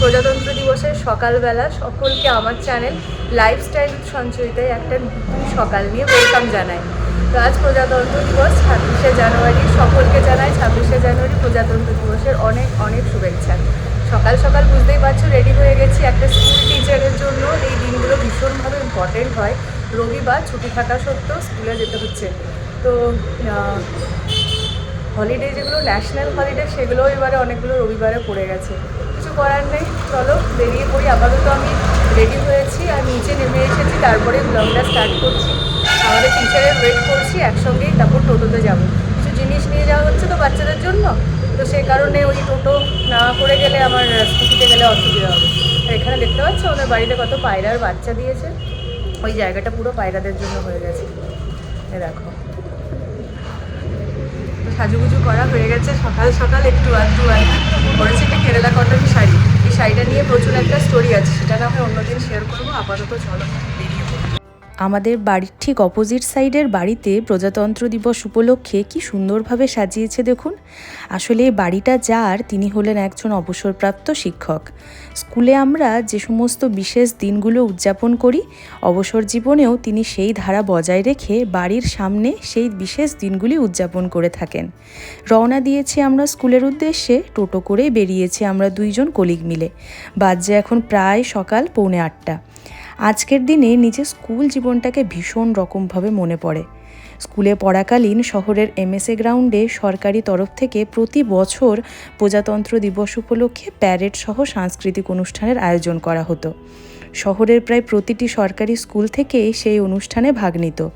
প্রজাতন্ত্র দিবসের সকালবেলা সকলকে আমার চ্যানেল লাইফস্টাইল সঞ্চয়িতায় একটা সকাল নিয়ে ওয়েলকাম জানাই। তো আজ প্রজাতন্ত্র দিবস, ছাব্বিশে জানুয়ারি। সকলকে জানাই ছাব্বিশে জানুয়ারি প্রজাতন্ত্র দিবসের অনেক অনেক শুভেচ্ছা। সকাল সকাল বুঝতেই পারছ রেডি হয়ে গেছি একটা স্কুল টিচারের জন্য। এই দিনগুলো ভীষণভাবে ইম্পর্টেন্ট হয়। রবিবার ছুটি থাকা সত্ত্বেও স্কুলে যেতে হচ্ছে। তো হলিডে যেগুলো ন্যাশনাল হলিডে সেগুলোও এবারে অনেকগুলো রবিবারে পড়ে গেছে। করার নেই। চলো, বেরিয়ে পড়ি। আপাতত আমি রেডি হয়েছি। আর নিচে নেমে এসেছি। তারপরে ব্লগটা স্টার্ট করছি। আমাদের টিচারের ওয়েট করছি। একসঙ্গেই তারপর টোটোতে যাব। কিছু জিনিস নিয়ে যাওয়া হচ্ছে তো বাচ্চাদের জন্য? তো সেই কারণে ওই টোটো না করে গেলে আমার স্কুটিতে গেলে অসুবিধা হবে। এখানে দেখতে পাচ্ছ, ওদের বাড়িতে কত পায়রার বাচ্চা দিয়েছে। ওই জায়গাটা পুরো পায়রাদের জন্য হয়ে গেছে। এ দেখো সাজুগুজু করা হয়ে গেছে। সকাল সকাল একটু আধটু আধটু পরেছে একটা কেরালা কটন শাড়ি। এই শাড়িটা নিয়ে প্রচুর একটা স্টোরি আছে। সেটা না হয় অন্যদিন শেয়ার করব। আপাতত চলো। আমাদের বাড়ির ঠিক অপোজিট সাইডের বাড়িতে প্রজাতন্ত্র দিবস উপলক্ষে কি সুন্দরভাবে সাজিয়েছে দেখুন। আসলে বাড়িটা যার, তিনি হলেন একজন অবসরপ্রাপ্ত শিক্ষক। স্কুলে আমরা যে সমস্ত বিশেষ দিনগুলো উদযাপন করি, অবসর জীবনেও তিনি সেই ধারা বজায় রেখে বাড়ির সামনে সেই বিশেষ দিনগুলি উদযাপন করে থাকেন। রওনা দিয়েছি আমরা স্কুলের উদ্দেশ্যে, টোটো করে বেরিয়েছি আমরা দুইজন কলিগ মিলে। বাজে এখন প্রায় সকাল পৌনে আটটা। আজকের দিনে নিজের স্কুল জীবনটাকে ভীষণ রকমভাবে মনে পড়ে। স্কুলে পড়াকালীন শহরের এমএসএ গ্রাউন্ডে সরকারি তরফ থেকে প্রতি বছর প্রজাতন্ত্র দিবস উপলক্ষে প্যারেড সহ সাংস্কৃতিক অনুষ্ঠানের আয়োজন করা হতো। শহরের প্রায় প্রতিটি সরকারি স্কুল থেকেই সেই অনুষ্ঠানে ভাগ নিত।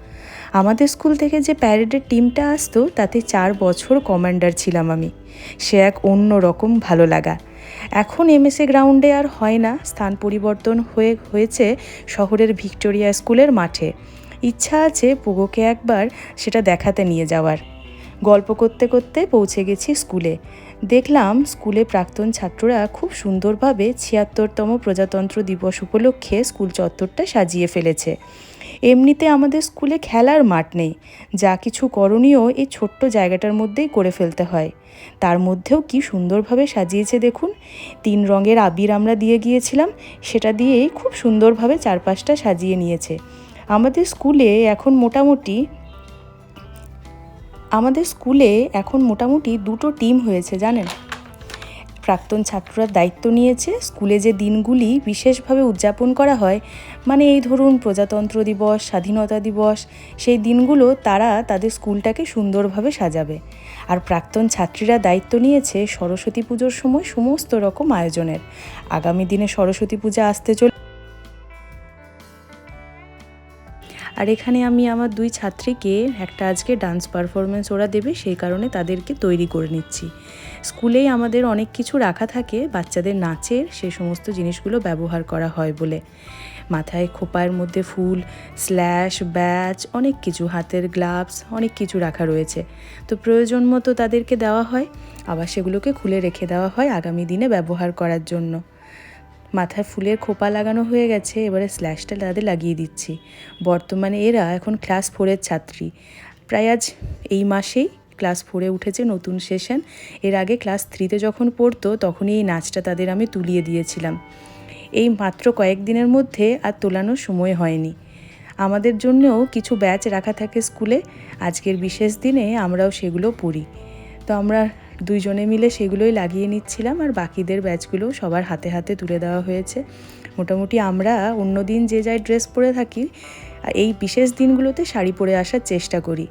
আমাদের স্কুল থেকে যে প্যারেডের টিমটা আসতো, তাতে চার বছর কমান্ডার ছিলাম আমি। সে এক অন্য রকম ভালো লাগা। এখন এমএসএ গ্রাউন্ডে আর হয় না। স্থান পরিবর্তন হয়ে, হয়েছে শহরের ভিক্টোরিয়া স্কুলের মাঠে। ইচ্ছা আছে পুগোকে একবার সেটা দেখাতে নিয়ে যাওয়ার। গল্প করতে করতে পৌঁছে গেছি স্কুলে। দেখলাম স্কুলে প্রাক্তন ছাত্ররা খুব সুন্দরভাবে ছিয়াত্তরতম প্রজাতন্ত্র দিবস উপলক্ষে স্কুল চত্বরটা সাজিয়ে ফেলেছে। এমনিতে আমাদের স্কুলে খেলার মাঠ নেই। যা কিছু করণীয় এই ছোট্ট জায়গাটার মধ্যেই করে ফেলতে হয়। তার মধ্যেও কি সুন্দরভাবে সাজিয়েছে দেখুন। তিন রঙের আবির আমরা দিয়ে গিয়েছিলাম, সেটা দিয়েই খুব সুন্দরভাবে চারপাশটা সাজিয়ে নিয়েছে। আমাদের স্কুলে এখন মোটামুটি, আমাদের স্কুলে এখন মোটামুটি দুটো টিম হয়েছে, জানেন? প্রাক্তন ছাত্ররা দায়িত্ব নিয়েছে স্কুলে যে দিনগুলি বিশেষভাবে উদযাপন করা হয় মানে এই ধরুন প্রজাতন্ত্র দিবস, স্বাধীনতা দিবস, সেই দিনগুলো তারা তাদের স্কুলটাকে সুন্দরভাবে সাজাবে। আর প্রাক্তন ছাত্রীরা দায়িত্ব নিয়েছে সরস্বতী পুজোর সময় সমস্ত রকম আয়োজনের। আগামী দিনে সরস্বতী পূজা আসতে চলে আর এখানে আমি আমার দুই ছাত্রীকে একটা আজকে ডান্স পারফরমেন্স ওরা দেবে, সেই কারণে তাদেরকে তৈরি করে নিচ্ছি। স্কুলেই আমাদের অনেক কিছু রাখা থাকে, বাচ্চাদের নাচের সে সমস্ত জিনিসগুলো ব্যবহার করা হয় বলে। মাথায় খোপায়ের মধ্যে ফুল, স্ল্যাশ, ব্যাচ, অনেক কিছু, হাতের গ্লাভস, অনেক কিছু রাখা রয়েছে। তো প্রয়োজন মতো তাদেরকে দেওয়া হয়, আবার সেগুলোকে খুলে রেখে দেওয়া হয় আগামী দিনে ব্যবহার করার জন্য। মাথায় ফুলের খোপা লাগানো হয়ে গেছে, এবারে স্ল্যাশটা তাদের লাগিয়ে দিচ্ছি। বর্তমানে এরা এখন ক্লাস ফোরের ছাত্রী। প্রায় আজ এই মাসেই ক্লাস ফোরে উঠেছে নতুন সেশন। এর আগে ক্লাস থ্রিতে যখন পড়তো, তখনই এই নাচটা তাদের আমি তুলিয়ে দিয়েছিলাম। এই মাত্র কয়েকদিনের মধ্যে আর তোলানোর সময় হয়নি। আমাদের জন্যও কিছু ব্যাচ রাখা থাকে স্কুলে, আজকের বিশেষ দিনে আমরাও সেগুলো পড়ি। তো আমরা দুইজনে মিলে সেগুলোই লাগিয়ে নিচ্ছিলাম আর বাকিদের ব্যাচগুলো সবার হাতে হাতে তুলে দেওয়া হয়েছে। মোটামুটি আমরা অন্য দিন যে যাই ড্রেস পরে থাকি এই বিশেষ দিনগুলোতে শাড়ি পরে আসার চেষ্টা করি।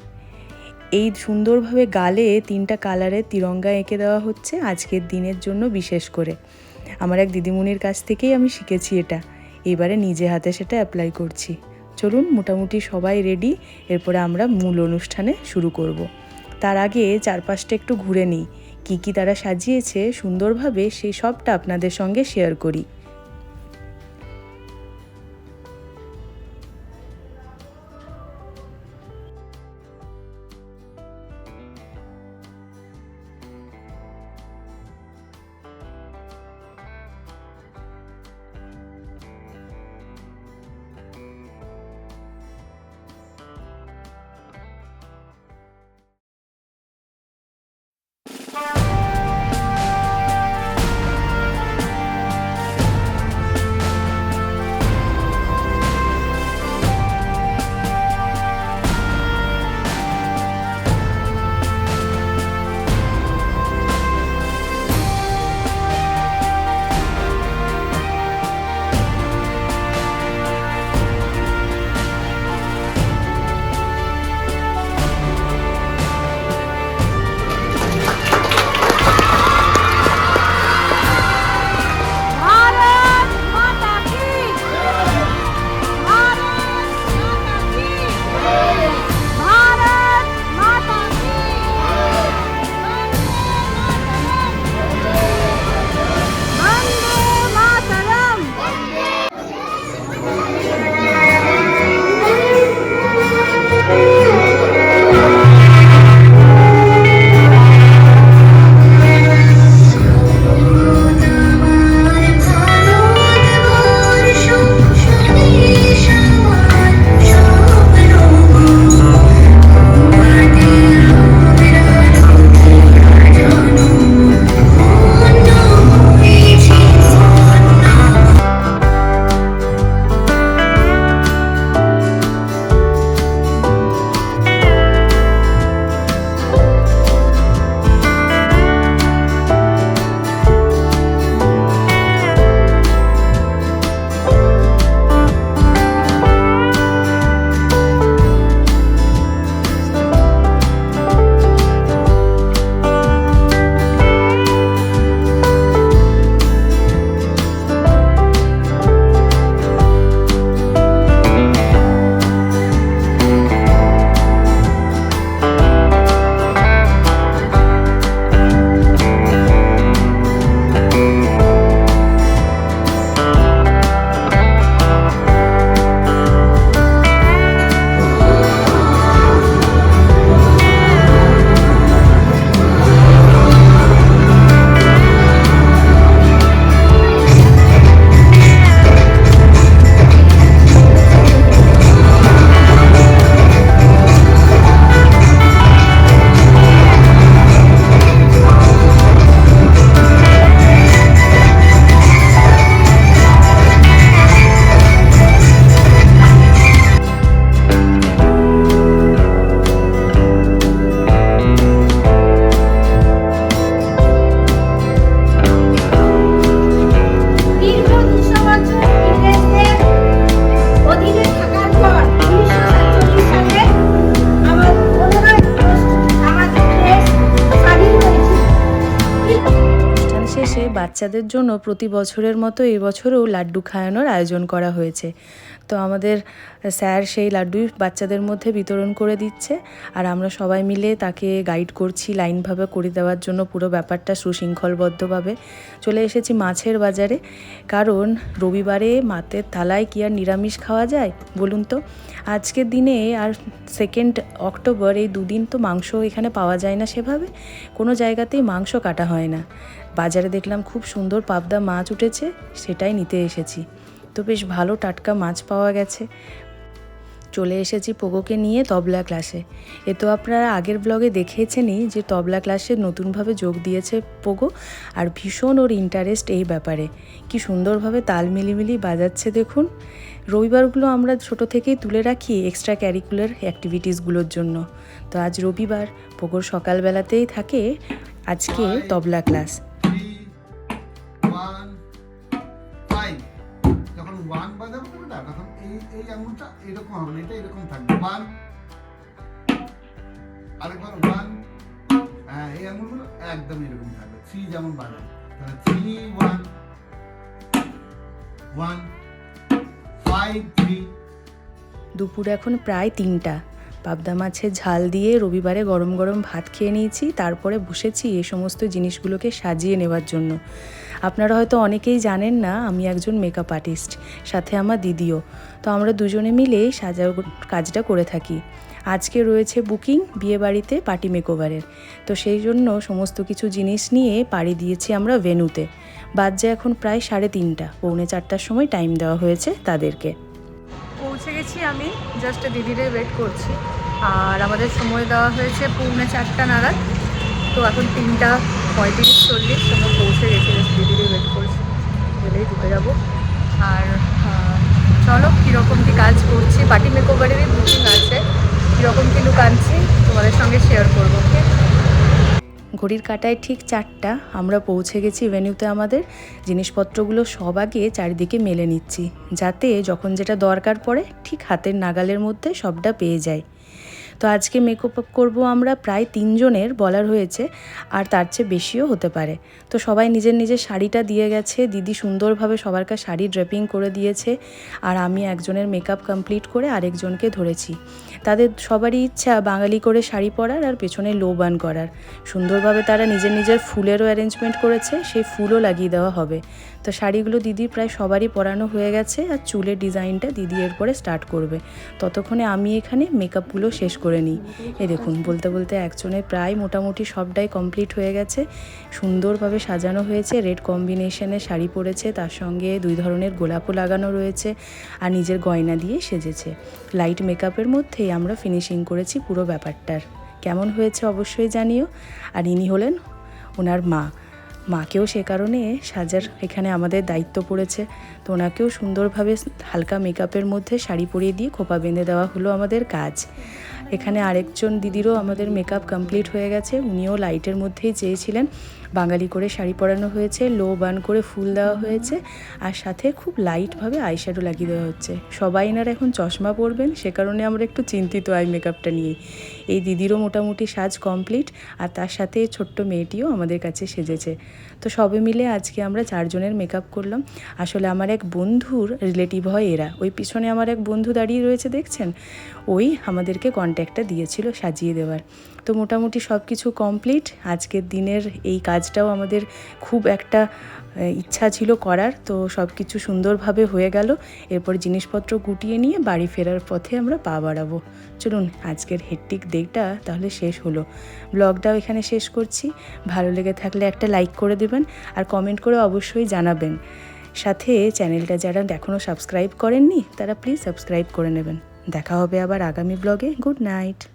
এই সুন্দরভাবে গালে তিনটা কালারের তিরঙ্গা এঁকে দেওয়া হচ্ছে আজকের দিনের জন্য বিশেষ করে। আমার এক দিদিমণির কাছ থেকেই আমি শিখেছি এটা। এবারে নিজে হাতে সেটা অ্যাপ্লাই করছি। চলুন, মোটামুটি সবাই রেডি এরপরে আমরা মূল অনুষ্ঠানে শুরু করব। তার আগে চারপাশটা একটু ঘুরে নিই। কী কি তারা সাজিয়েছে সুন্দরভাবে সেই সবটা আপনাদের সঙ্গে শেয়ার করি। বাচ্চাদের জন্য প্রতি বছরের মতো এবছরও লাড্ডু খাওয়ানোর আয়োজন করা হয়েছে। তো আমাদের স্যার সেই লাড্ডুই বাচ্চাদের মধ্যে বিতরণ করে দিচ্ছে আর আমরা সবাই মিলে তাকে গাইড করছি লাইনভাবে করে দেওয়ার জন্য পুরো ব্যাপারটা সুশৃঙ্খলবদ্ধভাবে। চলে এসেছি মাছের বাজারে। কারণ রবিবারে মাতের থালায় কি আর নিরামিষ খাওয়া যায় বলুন তো? আজকের দিনে আর সেকেন্ড অক্টোবর এই দুদিন তো মাংস এখানে পাওয়া যায় না সেভাবে। কোনো জায়গাতেই মাংস কাটা হয় না। বাজারে দেখলাম খুব সুন্দর পাবদা মাছ উঠেছে, সেটাই নিতে এসেছি। তো বেশ ভালো টাটকা মাছ পাওয়া গেছে। চলে এসেছি পোগোকে নিয়ে তবলা ক্লাসে এ। তো আপনারা আগের ব্লগে দেখেছেনই যে তবলা ক্লাসে নতুনভাবে যোগ দিয়েছে পোগো, আর ভীষণ ওর ইন্টারেস্ট এই ব্যাপারে। কি সুন্দরভাবে তাল মিলিমিলি বাজাচ্ছে দেখুন। রবিবারগুলো আমরা ছোট থেকেই তুলে রাখি এক্সট্রা ক্যারিকুলার অ্যাক্টিভিটিসগুলোর জন্য। তো আজ রবিবার পোগোর সকালবেলাতেই থাকে আজকে তবলা ক্লাস থ্রি দুপুর এখন প্রায় তিনটা। পাবদা মাছের ঝাল দিয়ে রবিবারে গরম গরম ভাত খেয়ে নিয়েছি, তারপরে বসেছি এই সমস্ত জিনিসগুলোকে সাজিয়ে নেওয়ার জন্য। আপনারা হয়তো অনেকেই জানেন না, আমি একজন মেকআপ আর্টিস্ট সাথে আমার দিদিও। তো আমরা দুজনে মিলে সাজার কাজটা করে থাকি। আজকে রয়েছে বুকিং বিয়ে বাড়িতে পার্টি মেকওভারের তো সেই জন্য সমস্ত কিছু জিনিস নিয়ে পাড়ি দিয়েছি আমরা ভেনুতে বাজে এখন প্রায় সাড়ে তিনটা, পৌনে চারটার সময় টাইম দেওয়া হয়েছে তাদেরকে। পৌঁছে গেছি আমি জাস্ট দিদিরে ওয়েট করছি। আর আমাদের সময় দেওয়া হয়েছে পৌনে চারটা নাগাদ। তো এখন তিনটা পঁয়ত্রিশ, চল্লিশ, আমরা পৌঁছে গেছি জাস্ট দিদিরে ওয়েট করছি। গেলেই ঢুকে যাব। আর চলো, কীরকম কী কাজ করছি? পার্টি মেকওভারেরই বুকিং আছে। কীরকম কী লুক আনছি, তোমাদের সঙ্গে শেয়ার করব ওকে ঘড়ির কাটায় ঠিক চারটা, আমরা পৌঁছে গেছি ভেন্যুতে আমাদের। জিনিসপত্রগুলো সব আগে চারিদিকে মেলে নিচ্ছি, যাতে যখন যেটা দরকার পড়ে, ঠিক হাতের নাগালের মধ্যে সবটা পেয়ে যায়। তো আজকে মেকআপ করব আমরা প্রায় তিনজনের বলার হয়েছে, আর তার চেয়ে বেশিও হতে পারে। তো সবাই নিজের নিজের শাড়িটা দিয়ে গেছে, দিদি সুন্দরভাবে সবার কাছে শাড়ি ড্রেপিং করে দিয়েছে, আর আমি একজনের মেকআপ কমপ্লিট করে আরেকজনকে ধরেছি। তাদের সবারই ইচ্ছা বাঙালি করে শাড়ি পরার আর পেছনে লো বান করার। সুন্দরভাবে তারা নিজের নিজের ফুলেরও অ্যারেঞ্জমেন্ট করেছে, সেই ফুলও লাগিয়ে দেওয়া হবে। তো শাড়িগুলো দিদির প্রায় সবারই পরানো হয়ে গেছে আর চুলের ডিজাইনটা দিদি এরপরে স্টার্ট করবে। ততক্ষণে আমি এখানে মেকআপগুলো শেষ করে নিই। এই দেখুন, বলতে বলতে একজনের প্রায় মোটামুটি সবটাই কমপ্লিট হয়ে গেছে। সুন্দরভাবে সাজানো হয়েছে রেড কম্বিনেশনের শাড়ি পরেছে, তার সঙ্গে দুই ধরনের গোলাপও লাগানো রয়েছে আর নিজের গয়না দিয়ে সেজেছে। লাইট মেকআপের মধ্যেই আমরা ফিনিশিং করেছি পুরো ব্যাপারটার। কেমন হয়েছে অবশ্যই জানিও। আর ইনি হলেন ওনার মা। মাকেও সে কারণে সাজার এখানে আমাদের দায়িত্ব পড়েছে। তো ওনাকেও সুন্দরভাবে হালকা মেকআপের মধ্যে শাড়ি পরিয়ে দিয়ে খোপা বেঁধে দেওয়া হলো আমাদের কাজ। এখানে আরেকজন দিদিরও আমাদের মেকআপ কমপ্লিট হয়ে গেছে। উনিও লাইটের মধ্যেই চেয়েছিলেন বাঙালি করে শাড়ি পরানো হয়েছে লো বান করে ফুল দেওয়া হয়েছে আর সাথে খুব লাইটভাবে আইশ্যাডো লাগিয়ে দেওয়া হচ্ছে। সবাই এনারা এখন চশমা পরবেন, সে কারণে আমরা একটু চিন্তিত আই মেকআপটা নিয়ে এই দিদিরও মোটামুটি সাজ কমপ্লিট আর তার সাথে ছোট্ট মেয়েটিও আমাদের কাছে সেজেছে। তো সবে মিলে আজকে আমরা চারজনের মেকআপ করলাম। আসলে আমার এক বন্ধুর রিলেটিভ হয় এরা। ওই পিছনে আমার এক বন্ধু দাঁড়িয়ে রয়েছে, দেখছেন? ওই আমাদেরকে কন্ট্যাক্টটা দিয়েছিল সাজিয়ে দেওয়ার। তো মোটামুটি সব কিছু কমপ্লিট আজকের দিনের এই কাজটাও আমাদের খুব একটা ইচ্ছা ছিল করার, তো সব কিছু সুন্দরভাবে হয়ে গেল। এরপর জিনিসপত্র গুটিয়ে নিয়ে বাড়ি ফেরার পথে আমরা পা বাড়াবো। চলুন, আজকের হেট্টিক ডেটা তাহলে শেষ হলো। ব্লগটাও এখানে শেষ করছি। ভালো লেগে থাকলে একটা লাইক করে দেবেন আর কমেন্ট করে অবশ্যই জানাবেন। সাথে চ্যানেলটা যারা এখনও সাবস্ক্রাইব করেননি, তারা প্লিজ সাবস্ক্রাইব করে নেবেন। দেখা হবে আবার আগামী ব্লগে। Good night.